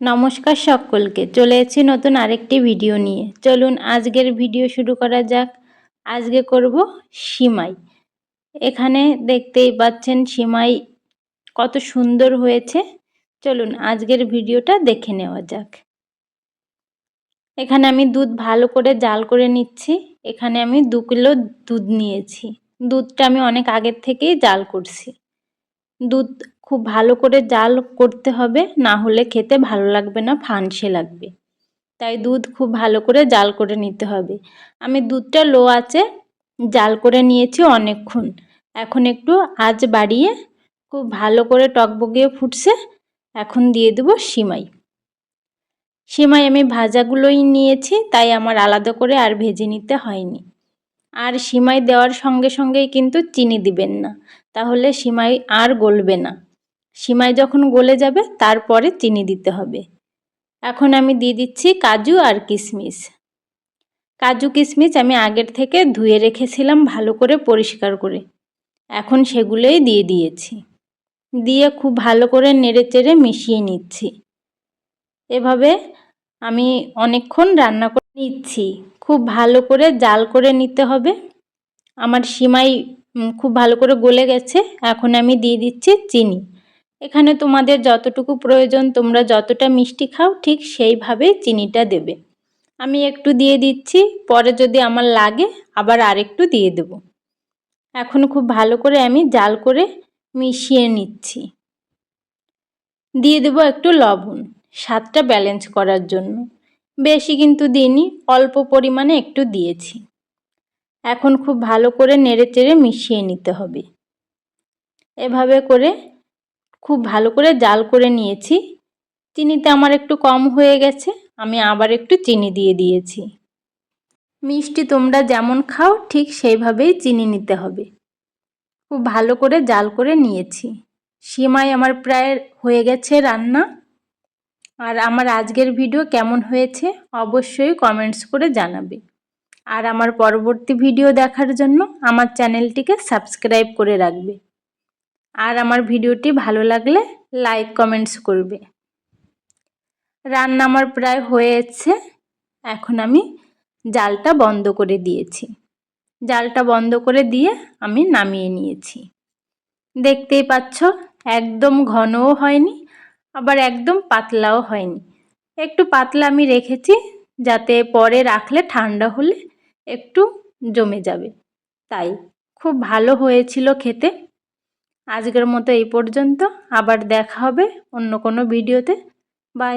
নমস্কার সকলকে, চলে এসেছি নতুন আরেকটি ভিডিও নিয়ে। চলুন আজকের ভিডিও শুরু করা যাক। আজকে করব সিমাই। এখানে দেখতেই পাচ্ছেন সিমাই কত সুন্দর হয়েছে। চলুন আজকের ভিডিওটা দেখে নেওয়া যাক। এখানে আমি দুধ ভালো করে জাল করে নিচ্ছি। এখানে আমি দু কিলো দুধ নিয়েছি। দুধটা আমি অনেক আগের থেকেই জাল করছি। দুধ খুব ভালো করে জাল করতে হবে, না হলে খেতে ভালো লাগবে না, ফানসে লাগবে। তাই দুধ খুব ভালো করে জাল করে নিতে হবে। আমি দুধটা লো আছে, জাল করে নিয়েছি অনেকক্ষণ। এখন একটু আজ বাড়িয়ে খুব ভালো করে টকবগিয়ে ফুটছে, এখন দিয়ে দেবো সিমাই। সিমাই আমি ভাজাগুলোই নিয়েছি, তাই আমার আলাদা করে আর ভেজে নিতে হয়নি। আর সিমাই দেওয়ার সঙ্গে সঙ্গেই কিন্তু চিনি দিবেন না, তাহলে সিমাই আর গলবে না। সিমাই যখন গলে যাবে, তারপরে চিনি দিতে হবে। এখন আমি দিয়ে দিচ্ছি কাজু আর কিশমিশ কাজু কিশমিশ আমি আগের থেকে ধুয়ে রেখেছিলাম ভালো করে পরিষ্কার করে। এখন সেগুলোই দিয়ে দিয়েছি। দিয়ে খুব ভালো করে নেড়ে চেড়ে মিশিয়ে নিচ্ছি। এভাবে আমি অনেকক্ষণ রান্না করে নিচ্ছি। খুব ভালো করে জাল করে নিতে হবে। আমার সিমাই খুব ভালো করে গলে গেছে। এখন আমি দিয়ে দিচ্ছি চিনি। এখানে তোমাদের যতটুকু প্রয়োজন, তোমরা যতটা মিষ্টি খাও, ঠিক সেইভাবেই চিনিটা দেবে। আমি একটু দিয়ে দিচ্ছি, পরে যদি আমার লাগে, আবার আরেকটু দিয়ে দেব। এখন খুব ভালো করে আমি জাল করে মিশিয়ে নিচ্ছি। দিয়ে দেবো একটু লবণ, স্বাদটা ব্যালেন্স করার জন্য। বেশি কিন্তু দিইনি, অল্প পরিমাণে একটু দিয়েছি। এখন খুব ভালো করে নেড়ে চেড়ে মিশিয়ে নিতে হবে। এভাবে করে খুব ভালো করে জাল করে নিয়েছি। চিনিতে আমার একটু কম হয়ে গেছে, আমি আবার একটু চিনি দিয়ে দিয়েছি। মিষ্টি তোমরা যেমন খাও, ঠিক সেইভাবেই চিনি নিতে হবে। খুব ভালো করে জাল করে নিয়েছি। সিমাই আমার প্রায় হয়ে গেছে রান্না। আর আমার আজকের ভিডিও কেমন হয়েছে, অবশ্যই কমেন্টস করে জানাবে। আর আমার পরবর্তী ভিডিও দেখার জন্য আমার চ্যানেলটিকে সাবস্ক্রাইব করে রাখবে। আর আমার ভিডিওটি ভালো লাগলে লাইক, কমেন্টস করবে। রান্না আমার প্রায় হয়েছে। এখন আমি জালটা বন্ধ করে দিয়েছি। জালটা বন্ধ করে দিয়ে আমি নামিয়ে নিয়েছি। দেখতেই পাচ্ছ, একদম ঘনও হয়নি, আবার একদম পাতলাও হয়নি। একটু পাতলা আমি রেখেছি, যাতে পরে রাখলে ঠান্ডা হলে একটু জমে যাবে। তাই, খুব ভালো হয়েছিল খেতে। আজকের মতো এই পর্যন্ত। আবার দেখা হবে অন্য কোনো ভিডিওতে। বাই।